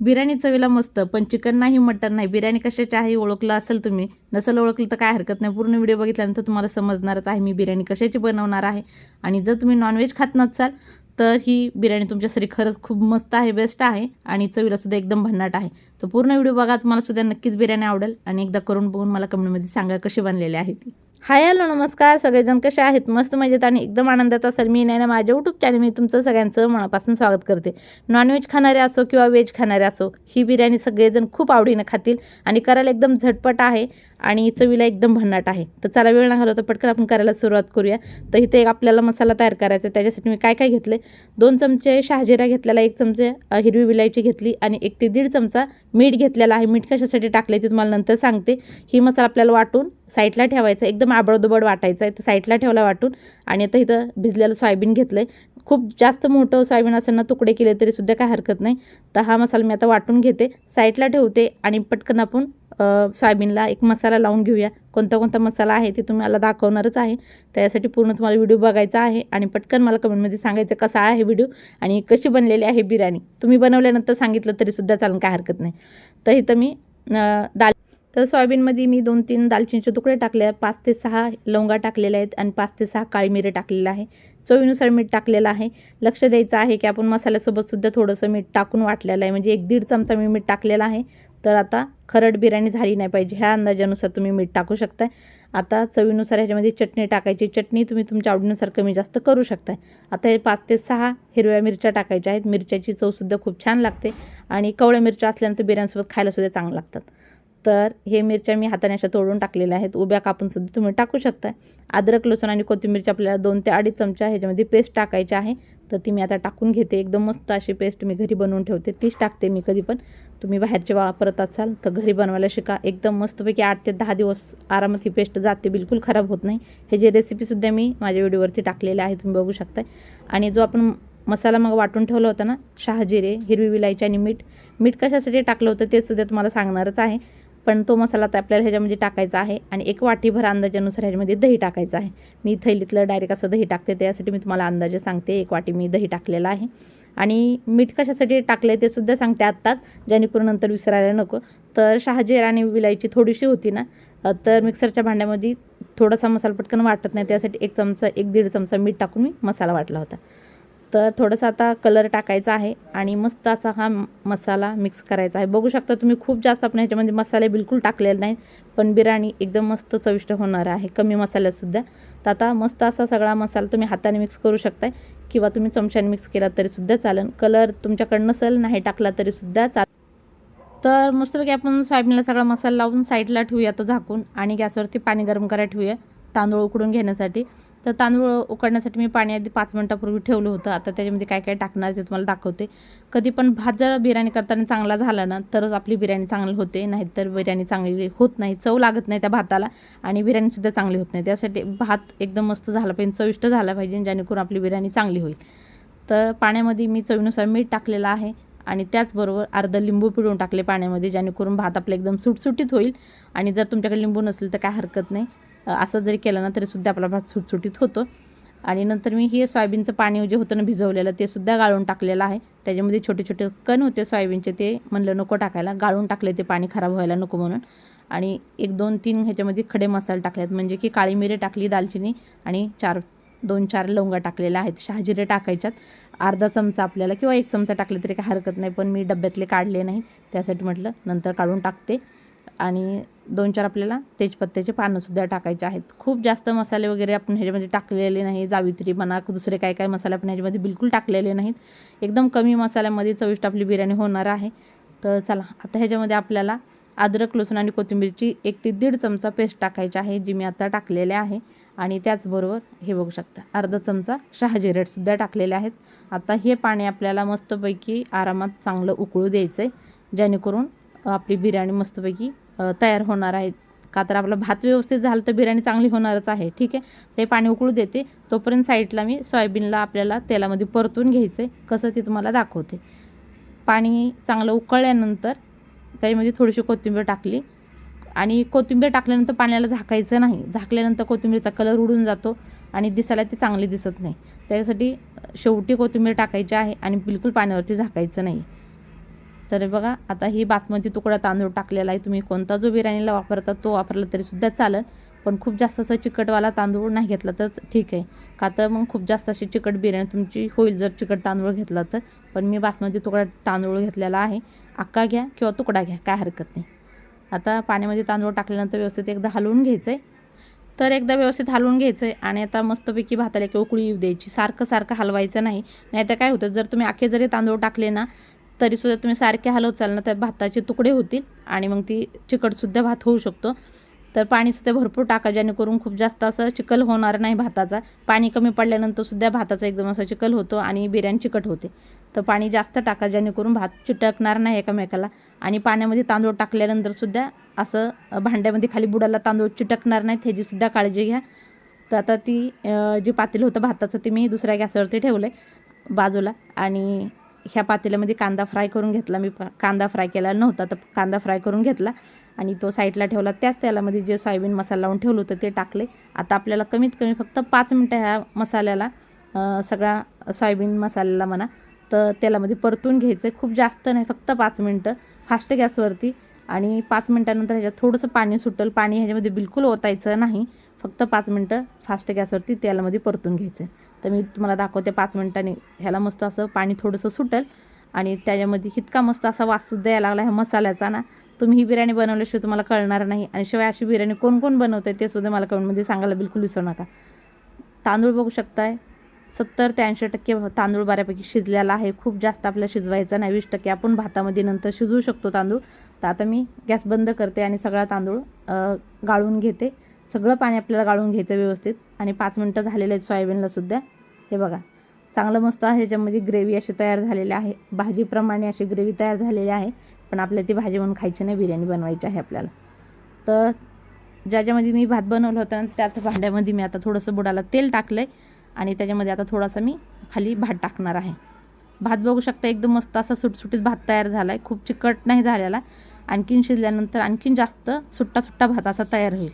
बिर्याणी चवीला मस्त पण चिकन नाही मटन नाही. बिर्याणी कशाची आहे ओळखलं असेल तुम्ही. नसेल ओळखलं तर काय हरकत नाही. पूर्ण व्हिडिओ बघितल्यानंतर तुम्हाला समजणारच आहे मी बिर्याणी कशाची बनवणार आहे. आणि जर तुम्ही नॉनव्हेज खात नसाल तर ही बिर्याणी तुमच्यासाठी खरंच खूप मस्त आहे बेस्ट आहे. आणि चवीलासुद्धा एकदम भन्नाट आहे. तर पूर्ण व्हिडिओ बघा तुम्हाला सुद्धा नक्कीच बिर्याणी आवडेल. आणि एकदा करून बघून मला कमेंटमध्ये सांगा कशी बनलेली आहे ती. हाय हॅलो नमस्कार. सगळेजण कसे आहेत? मस्त मजेत आणि एकदम आनंदात असेल. मी नाही ना माझ्या यूट्यूब चॅनल मी तुमचं सगळ्यांचं मनापासून स्वागत करते. नॉनव्हेज खाणारे असो किंवा व्हेज खाणारे असो ही बिर्याणी सगळेजण खूप आवडीनं खातील आणि करायला एकदम झटपट आहे. आणि चवीला एकदम भन्नाट आहे. तर चला वेळ ना घालवतो पटकन आपण करायला सुरुवात करूया. तर इथे एक आपल्याला मसाला तयार करायचा आहे त्याच्यासाठी मी काय काय घेतले? दोन चमचे शहाजिरा घेतलेला एक चमचे हिरवी विलायची घेतली आणि एक ते दीड चमचा मीठ घेतलेला आहे. मीठ कशासाठी टाकले ते तुम्हाला नंतर सांगते. ही मसाला आपल्याला वाटून साईडला ठेवायचा एकदम आबडदोबड वाटायचा आहे तर साईडला ठेवला वाटून आणि आता इथं भिजलेलं सोयाबीन घेतलं आहे खूप जास्त मोठं सोयाबीन असेल ना तुकडे केले तरी सुद्धा काय हरकत नाही. तर हा मसाला मी आता वाटून घेते. साईडला ठेवते आणि पटकन आपण सोयाबीनला एक मसाला लावून घेऊया. कोणता कोणता मसाला आहे ते तुम्हाला दाखवणारच आहे. त्यासाठी पूर्ण तुम्हाला व्हिडिओ बघायचा आहे आणि पटकन मला कमेंटमध्ये सांगायचं कसा आहे व्हिडिओ आणि कशी बनलेली आहे बिर्याणी. तुम्ही बनवल्यानंतर सांगितलं तरीसुद्धा चालून काय हरकत नाही. तर इथं मी दाल तर सोयाबीनमध्ये मी दोन तीन दालचिनीचे तुकडे टाकले पाच ते सहा लवंगा टाकलेल्या आहेत आणि पाच ते सहा काळी मिरे टाकलेलं आहे. चवीनुसार मीठ टाकलेलं आहे. लक्ष द्यायचं आहे की आपण मसाल्यासोबतसुद्धा थोडंसं मीठ टाकून वाटलेलं आहे. म्हणजे एक दीड चमचा मी मीठ टाकलेला आहे. तर आता खरड बिर्याणी झाली नाही पाहिजे. ह्या अंदाजानुसार तुम्ही मीठ टाकू शकताय. आता चवीनुसार ह्याच्यामध्ये चटणी टाकायची. चटणी तुम्ही तुमच्या आवडीनुसार कमी जास्त करू शकताय. आता हे पाच ते सहा हिरव्या मिरच्या टाकायच्या आहेत. मिरच्याची चवसुद्धा खूप छान लागते. आणि कवळ्या मिरच्या असल्यानंतर बिर्याणीसोबत खायलासुद्धा चांगलं लागतात. तर हे मिरच्या मी हाताने अशा तोडून टाकलेल्या आहेत. उभ्या कापून सुद्धा तुम्ही टाकू शकता. अद्रक लसूण आणि कोथिंबीरची आपल्याला दोन ते अडीच चमचा ह्याच्यामध्ये पेस्ट टाकायची आहे. तर ती मी आता टाकून घेते. एकदम मस्त अशी पेस्ट मी घरी बनवून ठेवते. तीच टाकते मी कधी पण. तुम्ही बाहेरचे वापरत असाल तर घरी बनवायला शिका. एकदम मस्तपैकी आठ ते दहा दिवस आरामात ही पेस्ट जाते. बिलकुल खराब होत नाही. हे जे रेसिपीसुद्धा मी माझ्या व्हिडिओवरती टाकलेले आहे तुम्ही बघू शकता आणि जो आपण मसाला मग वाटून ठेवला होता ना शहाजिरे हिरवी विलायची आणि मीठ. मीठ कशासाठी टाकलं होतं ते सुद्धा तुम्हाला सांगणारच आहे. पण तो मसाला तर आपल्याला ह्याच्यामध्ये टाकायचा आहे आणि एक वाटीभर अंदाजानुसार ह्याच्यामध्ये दही टाकायचं आहे. मी थैलीतलं डायरेक्ट असं दही टाकते त्यासाठी मी तुम्हाला अंदाजे सांगते. एक वाटी मी दही टाकलेलं आहे. आणि मीठ कशासाठी टाकलं आहे ते सुद्धा सांगते आत्ताच जेणेकरून नंतर विसरायला नको. तर शहाजीर आणि विलायची थोडीशी होती ना तर मिक्सरच्या भांड्यामध्ये थोडासा मसाला पटकन वाटत नाही त्यासाठी एक चमचा एक दीड चमचा मीठ टाकून मी मसाला वाटला होता. तर थोडंसं आता कलर टाकायचा आहे आणि मस्त असा हा मसाला मिक्स करायचा आहे. बघू शकता तुम्ही खूप जास्त आपण ह्याच्यामध्ये मसाले बिलकुल टाकलेले नाहीत पण बिर्याणी एकदम मस्त चविष्ट होणार आहे. कमी मसाल्यातसुद्धा तर आता मस्त असा सगळा मसाला तुम्ही हाताने मिक्स करू शकताय. किंवा तुम्ही चमच्याने मिक्स केला तरीसुद्धा चालेल. कलर तुमच्याकडं नसेल नाही टाकला तरीसुद्धा चालेल. तर मस्तपैकी आपण सोयाबीनला सगळा मसाला लावून साईडला ठेवूया तो झाकून. आणि गॅसवरती पाणी गरम करायला ठेवूया तांदूळ उकडून घेण्यासाठी. तर तांदूळ उकडण्यासाठी मी पाणी आधी पाच मिनटापूर्वी ठेवलं होतं. आता त्याच्यामध्ये काय काय टाकणार ते तुम्हाला दाखवते. कधी पण भात जर बिर्याणी करताना चांगला झाला ना तरच आपली बिर्याणी चांगली होते. नाहीतर बिर्याणी चांगली होत नाही चव लागत नाही त्या भाताला आणि बिर्याणीसुद्धा चांगली होत नाही. त्यासाठी भात एकदम मस्त झाला पाहिजे चविष्ट झाला पाहिजे जेणेकरून आपली बिर्याणी चांगली होईल. तर पाण्यामध्ये मी चवीनुसार मीठ टाकलेलं आहे आणि त्याचबरोबर अर्धा लिंबू पिळून टाकले पाण्यामध्ये जेणेकरून भात आपला एकदम सुटसुटीत होईल आणि जर तुमच्याकडे लिंबू नसेल तर काय हरकत नाही. असं जरी केलं ना तरीसुद्धा आपला भात सुटसुटीत होतो. आणि नंतर मी हे सोयाबीनचं पाणी जे होतं ना भिजवलेलं ते सुद्धा गाळून टाकलेलं आहे. त्याच्यामध्ये छोटे छोटे कण होते सोयाबीनचे ते म्हणलं नको टाकायला. गाळून टाकले ते पाणी खराब व्हायला नको म्हणून. आणि एक दोन तीन ह्याच्यामध्ये खडे मसाले टाकलेत. म्हणजे की काळी मिरी टाकली दालचिनी आणि चार दोन चार लवंगा टाकलेल्या आहेत. शहाजिरे टाकायच्यात. अर्धा चमचा आपल्याला किंवा एक चमचा टाकले तरी काही हरकत नाही. पण मी डब्यातले काढले नाही त्यासाठी म्हटलं नंतर काढून टाकते. आणि दोन चार आपल्याला तेजपत्त्याचे पानंसुद्धा टाकायचे आहेत. खूप जास्त मसाले वगैरे आपण ह्याच्यामध्ये टाकलेले नाही जावित्री म्हणा दुसरे काय काय मसाले आपण ह्याच्यामध्ये बिलकुल टाकलेले नाहीत. एकदम कमी मसाल्यामध्ये चविष्ट आपली बिर्याणी होणार आहे. तर चला आता ह्याच्यामध्ये आपल्याला अद्रक लसूण आणि कोथिंबीरची एक ते दीड चमचा पेस्ट टाकायची आहे जी मी आता टाकलेले आहे. आणि त्याचबरोबर हे बघू शकता अर्धा चमचा शहाजिरेटसुद्धा टाकलेले आहेत. आता हे पाणी आपल्याला मस्तपैकी आरामात चांगलं उकळू द्यायचं आहे जेणेकरून आपली बिर्याणी मस्तपैकी तयार होणार आहे. का तर आपला भात व्यवस्थित झालं तर बिर्याणी चांगली होणारच आहे. ठीक आहे? ते पाणी उकळू देते. तोपर्यंत साईडला मी सोयाबीनला आपल्याला तेलामध्ये परतून घ्यायचं. आहे कसं ते तुम्हाला दाखवते. पाणी चांगलं उकळल्यानंतर त्याच्यामध्ये थोडीशी कोथिंबीर टाकली. आणि कोथिंबीर टाकल्यानंतर पाण्याला झाकायचं नाही. झाकल्यानंतर कोथिंबीरचा कलर उडून जातो आणि दिसायला ती चांगली दिसत नाही. त्यासाठी शेवटी कोथिंबीर टाकायची आहे आणि बिलकुल पाण्यावरती झाकायचं नाही. तर बघा आता ही बासमती तुकडा तांदूळ टाकलेला आहे. तुम्ही कोणता जो बिर्याणीला वापरता तो वापरला तरीसुद्धा चालेल. पण खूप जास्त असं चिकटवाला तांदूळ नाही घेतला तर ठीक आहे. का तर मग खूप जास्त अशी चिकट बिर्याणी तुमची होईल जर चिकट तांदूळ घेतला तर. पण मी बासमती तुकडा तांदूळ घेतलेला आहे. अक्का घ्या किंवा तुकडा घ्या काय हरकत नाही. आता पाण्यामध्ये तांदूळ टाकल्यानंतर व्यवस्थित एकदा हलवून घ्यायचं आहे तर एकदा व्यवस्थित हलवून घ्यायचं आहे आणि आता मस्तपैकी भाताला एक उकळी येऊ द्यायची. सारखं सारखं हलवायचं नाही. नाही तर काय होतं जर तुम्ही आखे जरी तांदूळ टाकले ना तरीसुद्धा तुम्ही सारखे हलवत चाल ना तर भाताचे तुकडे होतील आणि मग ती चिकटसुद्धा भात होऊ शकतो. तर पाणीसुद्धा भरपूर टाका जेणेकरून खूप जास्त असं चिकल होणार नाही भाताचा. पाणी कमी पडल्यानंतरसुद्धा भाताचा एकदम असा चिकल होतो आणि बिर्याणी चिकट होते. तर पाणी जास्त टाका जेणेकरून भात चिटकणार नाही एकामेकाला. आणि पाण्यामध्ये तांदूळ टाकल्यानंतर सुद्धा असं भांड्यामध्ये खाली बुडाला तांदूळ चिटकणार नाहीत ह्याचीसुद्धा काळजी घ्या. तर आता ती जी पातेलं होतं भाताचं ते मी दुसऱ्या गॅसवरती ठेवलं आहे बाजूला. आणि ह्या पातेल्यामध्ये कांदा फ्राय करून घेतला. मी कांदा फ्राय केला नव्हता तर कांदा फ्राय करून घेतला आणि तो साईडला ठेवला. त्याच तेलामध्ये जे सोयाबीन मसाला लावून ठेवलं होतं ते टाकले. आता आपल्याला कमीत कमी फक्त पाच मिनटं ह्या मसाल्याला सगळा सोयाबीन मसाल्याला म्हणा तर तेलामध्ये परतून घ्यायचं आहे खूप जास्त नाही फक्त पाच मिनटं. फास्ट गॅसवरती आणि पाच मिनटानंतर ह्याच्यात थोडंसं पाणी सुटेल. पाणी ह्याच्यामध्ये बिलकुल ओतायचं नाही. फक्त पाच मिनटं फास्ट गॅसवरती तेलामध्ये परतून घ्यायचं आहे तर मी तुम्हाला दाखवते पाच मिनटांनी. ह्याला मस्त असं पाणी थोडंसं सुटेल आणि त्याच्यामध्ये इतका मस्त असा वाससुद्धा यायला लागला ह्या मसाल्याचा ना. तुम्ही ही बिर्याणी बनवल्याशिवाय तुम्हाला कळणार नाही आणि शिवाय अशी बिर्याणी कोण कोण बनवतं आहे ते सुद्धा मला कमेंटमध्ये सांगायला बिलकुल विसरू नका. तांदूळ बघू शकताय. सत्तर ते ऐंशी टक्के तांदूळ बऱ्यापैकी शिजलेला आहे. खूप जास्त आपल्याला शिजवायचा नाही. वीस टक्के आपण भातामध्ये नंतर शिजवू शकतो तांदूळ. तर आता मी गॅस बंद करते आणि सगळा तांदूळ गाळून घेते. सगळं पाणी आपल्याला गाळून घ्यायचं व्यवस्थित आणि पाच मिनटं झालेले आहेत सोयाबीनला सुद्धा. हे बघा. चांगलं मस्त आहे. ह्याच्यामध्ये ग्रेव्ही अशी तयार झालेली आहे. भाजीप्रमाणे अशी ग्रेव्ही तयार झालेली आहे. पण आपल्याला ती भाजी म्हणून खायची नाही. बिर्याणी बनवायची आहे आपल्याला. तर ज्याच्यामध्ये मी भात बनवलं होतं त्याच भांड्यामध्ये मी आता थोडंसं बुडाला तेल टाकलं आहे आणि त्याच्यामध्ये आता थोडासा मी खाली भात टाकणार आहे. भात बघू शकता एकदम मस्त असा सुटसुटीत भात तयार झाला आहे खूप चिकट नाही झालेला. आणखीन शिजल्यानंतर आणखीन जास्त सुट्टा सुट्टा भात असा तयार होईल.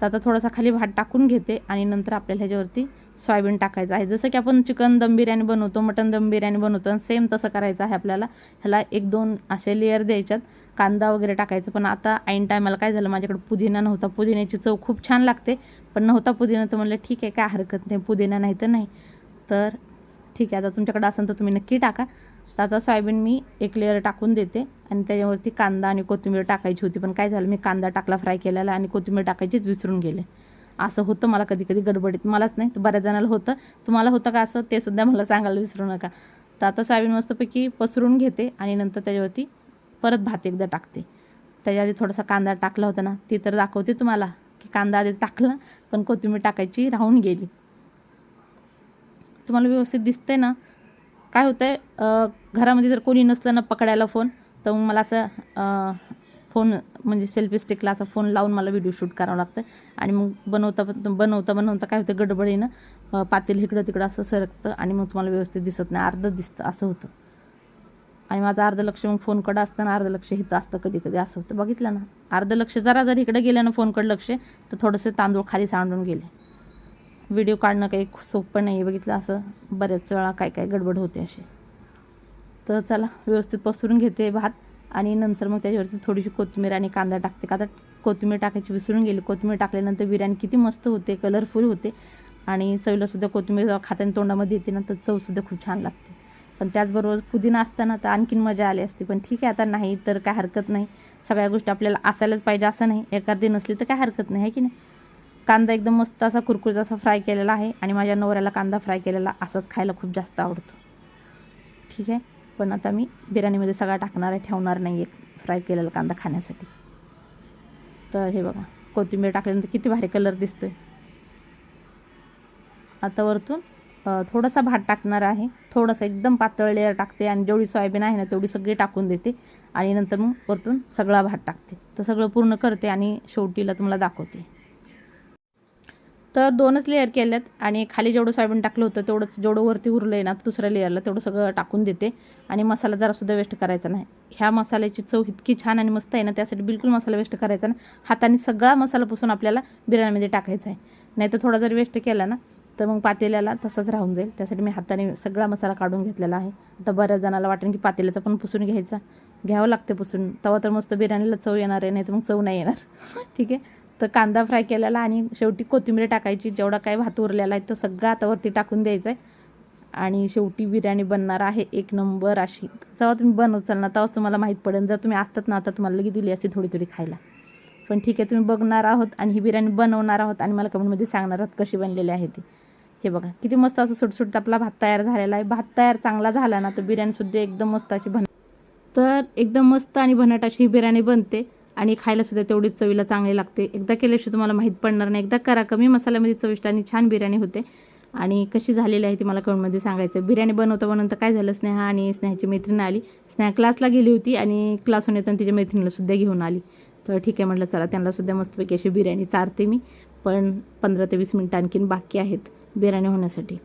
तर आता थोडासा खाली भात टाकून घेते. आणि नंतर आपल्याला ह्याच्यावरती सोयाबीन टाकायचं आहे. जसं की आपण चिकन दम बिर्याणी बनवतो मटन दम बिर्याणी बनवतो सेम तसं करायचं आहे आपल्याला. ह्याला एक दोन असे लेअर द्यायच्यात. कांदा वगैरे टाकायचं. पण आता ऐन टायमाला काय झालं माझ्याकडे पुदिना नव्हता. पुदिन्याची चव खूप छान लागते. पण नव्हता पुदिना तर म्हणलं ठीक आहे काय हरकत नाही. पुदिना नाही तर नाही. तर ठीक आहे आता तुमच्याकडे असेल तर तुम्ही नक्की टाका. तर आता सोयाबीन मी एक लेअर टाकून देते. आणि त्याच्यावरती कांदा आणि कोथिंबीर टाकायची होती. पण काय झालं मी कांदा टाकला फ्राय केलेला आणि कोथिंबीर टाकायचीच विसरून गेले. असं होतं मला कधी कधी गडबडीत मलाच नाही तर बऱ्याच जणाला होतं. तुम्हाला होतं का असं? ते सुद्धा मला सांगायला विसरू नका. तर आता सोयाबीन मस्तपैकी पसरून घेते आणि नंतर त्याच्यावरती परत भात एकदा टाकते. त्याच्या आधी थोडासा कांदा टाकला होता ना ती तर दाखवते तुम्हाला की कांदा आधी टाकला पण कोथिंबीर टाकायची राहून गेली. तुम्हाला व्यवस्थित दिसतंय ना? काय होतं आहे घरामध्ये जर कोणी नसलं ना पकडायला फोन तर मग मला असं फोन म्हणजे सेल्फी स्टिकला असा फोन लावून मला व्हिडिओ शूट करावं लागतं. आणि मग बनवता बनवता बनवता काय होतं गडबडीनं पातेल इकडं तिकडं असं सरकतं आणि मग तुम्हाला व्यवस्थित दिसत नाही. अर्धं दिसतं असं होतं. आणि माझं अर्ध लक्ष मग फोनकडं असतं ना अर्ध लक्ष इथं असतं कधी कधी असं होतं. बघितलं ना? अर्ध लक्ष जरा जर इकडं गेलं ना फोनकडं लक्ष तर थोडंसं तांदूळ खाली सांडून गेले. व्हिडिओ काढणं काही सोपं नाही आहे बघितलं असं बऱ्याच वेळा काय काय गडबड होते अशी. तर चला व्यवस्थित पसरून घेते भात. आणि नंतर मग त्याच्यावरती थोडीशी कोथिंबीर आणि कांदा टाकते. का आता कोथिंबीर टाकायची विसरून गेली. कोथिंबीर टाकल्यानंतर बिर्याणी किती मस्त होते कलरफुल होते. आणि चवीलासुद्धा कोथिंबीर जेव्हा खाताना तोंडामध्ये येते ना तर चवसुद्धा खूप छान लागते. पण त्याचबरोबर पुदिना असताना तर आणखीन मजा आली असती. पण ठीक आहे आता नाही तर काय हरकत नाही. सगळ्या गोष्टी आपल्याला असायलाच पाहिजे असं नाही. एखादी नसली तर काय हरकत नाही आहे की नाही? कांदा एकदम मस्त असा कुरकुरीत असा फ्राय केलेला आहे. आणि माझ्या नवऱ्याला कांदा फ्राय केलेला असाच खायला खूप जास्त आवडतो. ठीक आहे? पण आता मी बिर्याणीमध्ये सगळा टाकणार आहे ठेवणार नाही आहे फ्राय केलेला कांदा खाण्यासाठी. तर हे बघा कोथिंबीर टाकल्यानंतर किती भारी कलर दिसतो आहे आता वरतून थोडासा भात टाकणार आहे. थोडासा एकदम पातळ लेअर टाकते आणि जेवढी सोयाबीन आहे ना तेवढी सगळी टाकून देते. आणि नंतर मग वरतून सगळा भात टाकते. तर सगळं पूर्ण करते आणि शेवटीला तुम्हाला दाखवते. तर दोनच लेअर केल्यात आणि खाली जेवढं सोयाबीन टाकलं होतं तेवढंच जेवढं वरती उरलं आहे ना दुसऱ्या लेअरला तेवढं सगळं टाकून देते. आणि मसाला जरासुद्धा वेस्ट करायचा नाही. ह्या मसाल्याची चव इतकी छान आणि मस्त आहे ना त्यासाठी बिलकुल मसाला वेस्ट करायचा नाही. हाताने सगळा मसाला पुसून आपल्याला बिर्याणीमध्ये टाकायचा आहे. नाही तर थोडा जर वेस्ट केला ना तर मग पातेल्याला तसंच राहून जाईल. त्यासाठी मी हाताने सगळा मसाला काढून घेतलेला आहे. आता बऱ्याच जणाला वाटेल की पातेल्याचा पण पुसून घ्यायचा. घ्यावं लागते पुसून. तेव्हा तर मस्त बिर्याणीला चव येणार आहे नाही तर मग चव नाही येणार. ठीक आहे? तर कांदा फ्राय केलेला आणि शेवटी कोथिंबीर टाकायची. जेवढा काय भात उरलेला आहे तो सगळा आतावरती टाकून द्यायचा आहे आणि शेवटी बिर्याणी बनणार आहे एक नंबर अशी. जेव्हा तुम्ही बनवचाल ना तेव्हाच तुम्हाला माहीत पडेल. जर तुम्ही असतात ना आता तुम्हाला लगेच दिली असती थोडी थोडी खायला. पण ठीक आहे तुम्ही बघणार आहोत आणि ही बिर्याणी बनवणार आहोत आणि मला कमेंटमध्ये सांगणार आहोत कशी बनलेली आहे ती. हे बघा किती मस्त असं सुटसुट आपला भात तयार झालेला आहे. भात तयार चांगला झाला ना तर बिर्याणीसुद्धा एकदम मस्त अशी बन तर एकदम मस्त आणि भन्नाट अशी ही बिर्याणी बनते. आणि खायलासुद्धा तेवढीच चवीला चांगली लागते. एकदा केल्याशिवाय तुम्हाला माहीत पडणार नाही. एकदा करा कमी मसाल्यामध्ये चविष्ट आणि छान बिर्याणी होते. आणि कशी झालेली आहे ती मला कमेंटमध्ये सांगायचं. बिर्याणी बनवता बनवता काय झालं? स्नेहा आणि स्नेहाची मैत्रीण आली. स्नेहा क्लासला गेली होती आणि क्लासहून येताना तिच्या मैत्रिणीलासुद्धा घेऊन आली. तर ठीक आहे म्हटलं चला त्यांनासुद्धा मस्तपैकी अशी बिर्याणी चारते मी. पण पंधरा ते वीस मिनटं आणखीन बाकी आहेत बिर्याणी होण्यासाठी.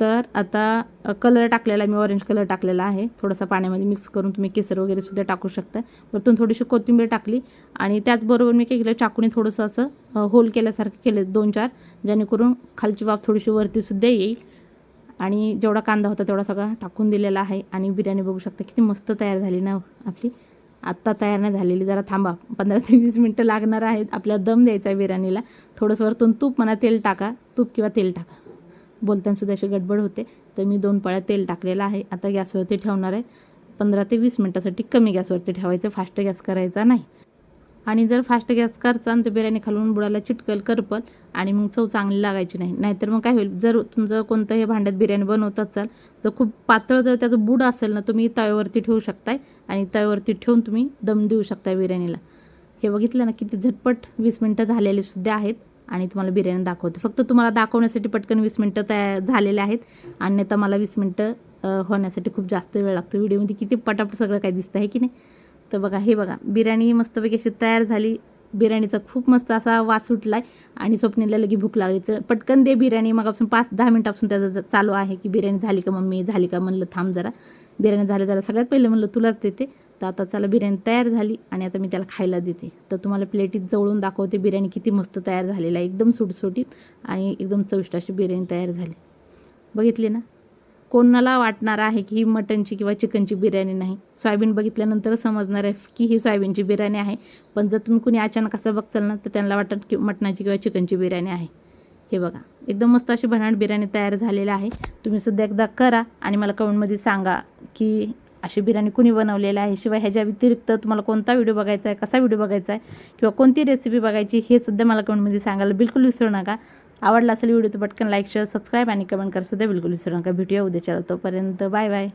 तर आता कलर टाकलेला मी ऑरेंज कलर टाकलेला आहे. थोडासा पाण्यामध्ये मिक्स करून तुम्ही केसर वगैरे सुद्धा टाकू शकता. वरतून थोडीशी कोथिंबीर टाकली आणि त्याचबरोबर मी काय केलं चाकूने थोडंसं असं होल केल्यासारखं केलं दोन चार जेणेकरून खालची वाफ थोडीशी वरतीसुद्धा येईल. आणि जेवढा कांदा होता तेवढा सगळा टाकून दिलेला आहे. आणि बिर्याणी बघू शकता किती मस्त तयार झाली ना हो आपली. आत्ता तयार नाही झालेली. जरा थांबा. पंधरा ते वीस मिनटं लागणार आहेत. आपल्याला दम द्यायचा आहे बिर्याणीला. थोडंसं वरतून तूप म्हणा तेल टाका. तूप किंवा तेल टाका. बोलतानासुद्धा अशी गडबड होते. तर मी दोन पळ्या तेल टाकलेलं आहे. आता गॅसवरती ठेवणार आहे. पंधरा ते वीस मिनटासाठी कमी गॅसवरती ठेवायचं. फास्ट गॅस करायचा नाही. आणि जर फास्ट गॅस करचा तर बिर्याणी खालून बुडाला चिटकल करपल आणि मग चव चांगली लागायची नाही. नाहीतर मग काय होईल? जर तुमचं कोणतं हे भांड्यात बिर्याणी बनवत असाल तर खूप पातळ जर त्याचं बुड असेल ना तुम्ही तव्यावरती ठेवू शकताय आणि तव्यावरती ठेवून तुम्ही दम देऊ शकताय बिर्याणीला. हे बघितलं ना किती झटपट वीस मिनटं झालेले सुद्धा आहेत. आणि तुम्हाला बिर्याणी दाखवते. फक्त तुम्हाला दाखवण्यासाठी पटकन वीस मिनटं तयार झालेले आहेत. अन्यथा मला वीस मिनटं होण्यासाठी खूप जास्त वेळ लागतो. व्हिडिओमध्ये किती पटापट सगळं काय दिसतं आहे की नाही? तर बघा हे बघा बिर्याणी मस्तपैकी अशी तयार झाली. बिर्याणीचा खूप मस्त असा वास सुटला आहे आणि स्वप्नीला लगे भूक लागायचं पटकन दे बिर्याणी मगापासून पाच दहा मिनटापासून त्याचं चालू आहे की बिर्याणी झाली का मम्मी? झाली का म्हणलं थांब जरा. बिर्याणी झाली जरा सगळ्यात पहिलं म्हणलं तुलाच देते. तर आता चला बिर्याणी तयार झाली आणि आता मी त्याला खायला देते. तर तुम्हाला प्लेटीत जवळून दाखवते बिर्याणी किती मस्त तयार झालेला आहे. एकदम सुटसुटीत आणि एकदम चविष्ट अशी बिर्याणी तयार झाली. बघितली ना? कोणाला वाटणार आहे की ही मटनची किंवा चिकनची बिर्याणी नाही? सोयाबीन बघितल्यानंतर समजणार आहे की ही सोयाबीनची बिर्याणी आहे. पण जर तुम्ही कुणी अचानक असं बघचाल ना तर त्यांना वाटत की मटणाची किंवा चिकनची बिर्याणी आहे. हे बघा. एकदम मस्त अशी भनाट बिर्याणी तयार झालेली आहे. तुम्ही सुद्धा एकदा करा आणि मला कमेंटमध्ये सांगा की अशी बिर्याणी कुणी बनवलेली आहे? शिवाय ह्याच्या व्यतिरिक्त तुम्हाला कोणता व्हिडिओ बघायचा आहे? कसा व्हिडिओ बघायचा आहे? किंवा कोणती रेसिपी बघायची? हे सुद्धा मला कमेंटमध्ये सांगायला बिलकुल विसरू नका. आवडला असेल व्हिडिओ तर पटकन लाईक शेअर सबस्क्राईब आणि कमेंट करा सुद्धा बिलकुल विसरू नका. भेटूया उद्याच्या तोपर्यंत बाय बाय.